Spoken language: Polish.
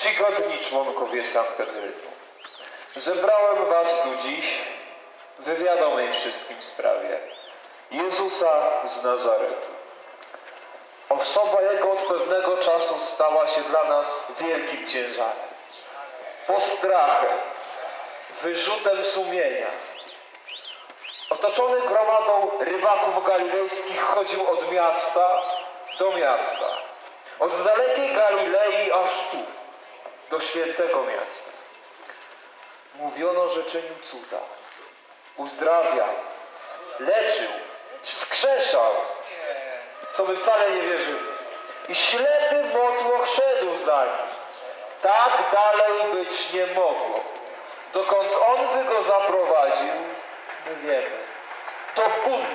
Czcigodni członkowie Sanhedrynu, zebrałem was tu dziś w wywiadomej wszystkim sprawie. Jezusa z Nazaretu. Osoba Jego od pewnego czasu stała się dla nas wielkim ciężarem, postrachem, wyrzutem sumienia. Otoczony gromadą rybaków galilejskich chodził od miasta do miasta, od dalekiej Galilei aż tu, do świętego miasta. Mówiono, że czynił cuda, uzdrawiał, leczył, skrzeszał, co my wcale nie wierzymy. I ślepy motłoch szedł za nim. Tak dalej być nie mogło. Dokąd on by go zaprowadził, nie wiemy. Do buntu.